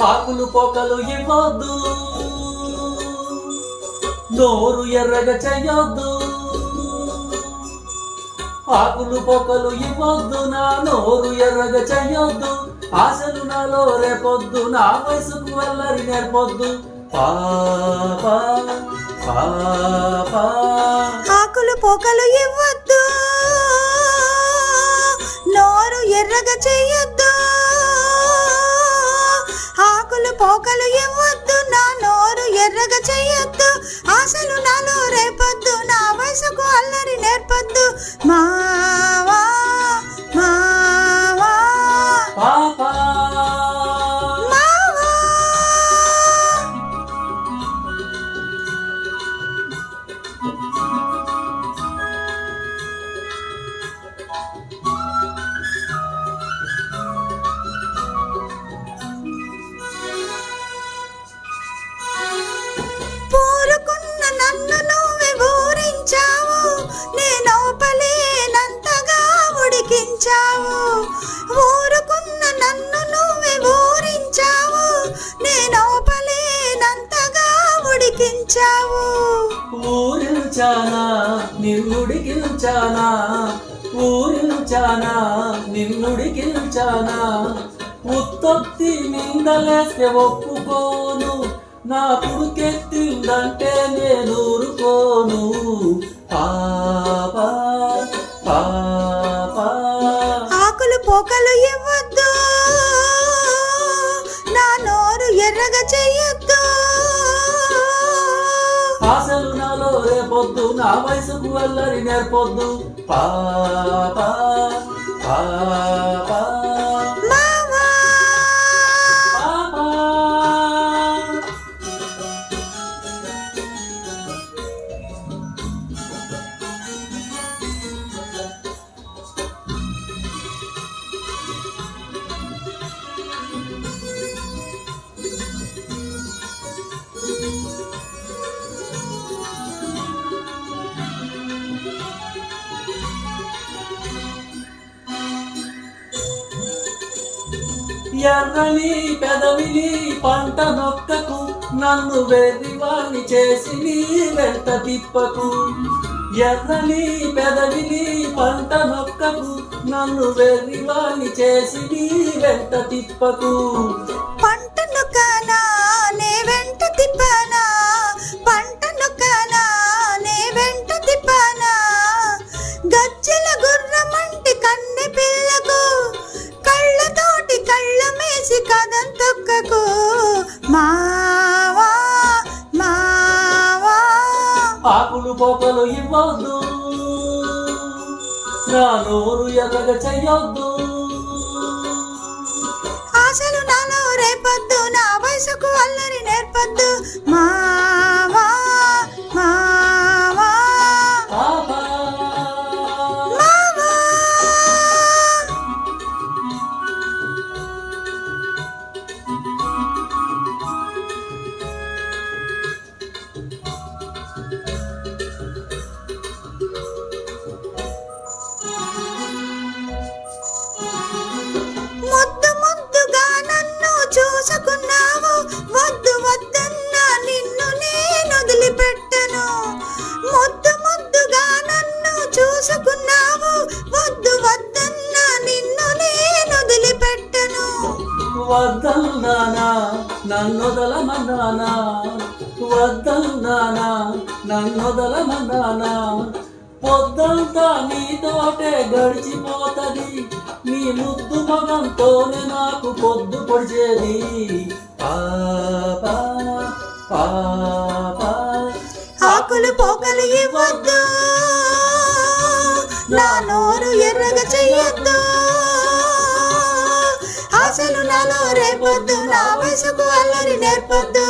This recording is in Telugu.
పాకులు పోకలు ఇవ్వద్దు. నోరు ఎర్రగ చెయ్యొద్దు పాకులు పోకలు ఇవ్వద్దు నా నోరు ఎర్రగ చెయ్యొద్దు ఆశలు నాలో రేపొద్దు నా వయసుకు వల్లరి నేర్పొద్దు. పాకులు పోకలు ఇవ్వద్దు. నోరు ఎర్రగ చెయ్యొద్దు పోకలు ఇవ్వద్దు నా నోరు ఎర్రగా చెయ్యొద్దు ఆశలు నాలో రేపొద్దు నా వయసుకు అల్లరి నేర్పొద్దు. మావా మావా ఉడికించావు ఊరుకున్న నన్ను నువ్వే ఊరించావు నేను పలేనంతగా ఉడికించావు. ఊరించానా నిన్నుడికించానా ఊరించానా నిన్నుడికించానా ఉత్తొత్తి నిందలేస్తే ఒప్పుకోను. నా పుడుకెత్తిందంటే నేను ఊరుకోను. పాప పా పోకలు ఇవ్వద్దు. నా నోరు ఎర్రగా చెయ్యొద్దు. ఆశలు నాలో రేపొద్దు నా వయసుకు వల్లరి నేర్పొద్దు. పాపా పాపా. ఎర్రని పెదవిని పంట నొక్కకు నన్ను వెర్రివాణ్ణి చేసి నీ వెంట తిప్పకు. ఎర్రని పెదవిని పంట నొక్కకు నన్ను వెర్రివాణ్ణి చేసి నీ వెంట తిప్పకు. పంట ఆకులు పోకలు ఇవ్వద్దు. నా నోరు ఎదగ చెయ్యొద్దు. ఆశలు నాలో రేపొద్దు నా వయసుకు అల్లరి నేర్పొద్దు. మా వద్దన్నానా నన్నొదలమన్నానా వద్దన్నానా నన్నొదలమన్నానా పొద్దంతా నీతోటే గడిచిపోతది నీ ముద్దు మగంతోనే నాకు పొద్దు పొడిచేది. పాపా ఆకులు పోకలు ఇవ్వద్దు నా నోరు ఎర్రగా చెయ్యొద్దు. ఆశలు నాలో రేపొద్దు నా వయసుకు అల్లరి నేర్పొద్దు.